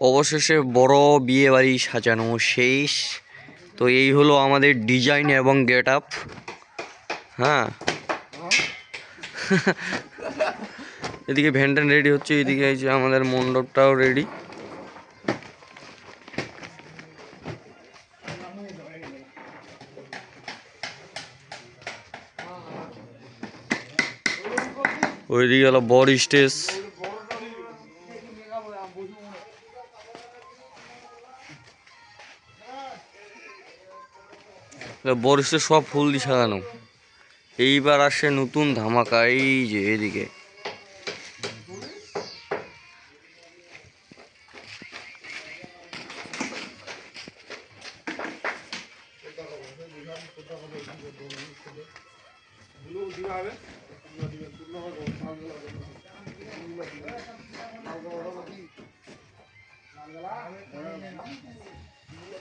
অবশেষে বড় বিয়ে বাড়ি সাজানো শেষ। তো এই হলো আমাদের ডিজাইন এবং গেট আপ হ্যাঁ। এদিকে ভ্যানটান রেডি হচ্ছে, এদিকে এই যে আমাদের মণ্ডপটাও রেডি ওইদিকে হলো বড় স্টেজ বরিশে সব ফুল দিয়ে সাজানো এইবার আসে নতুন ধামাকা এই যে এদিকে। হবে। 我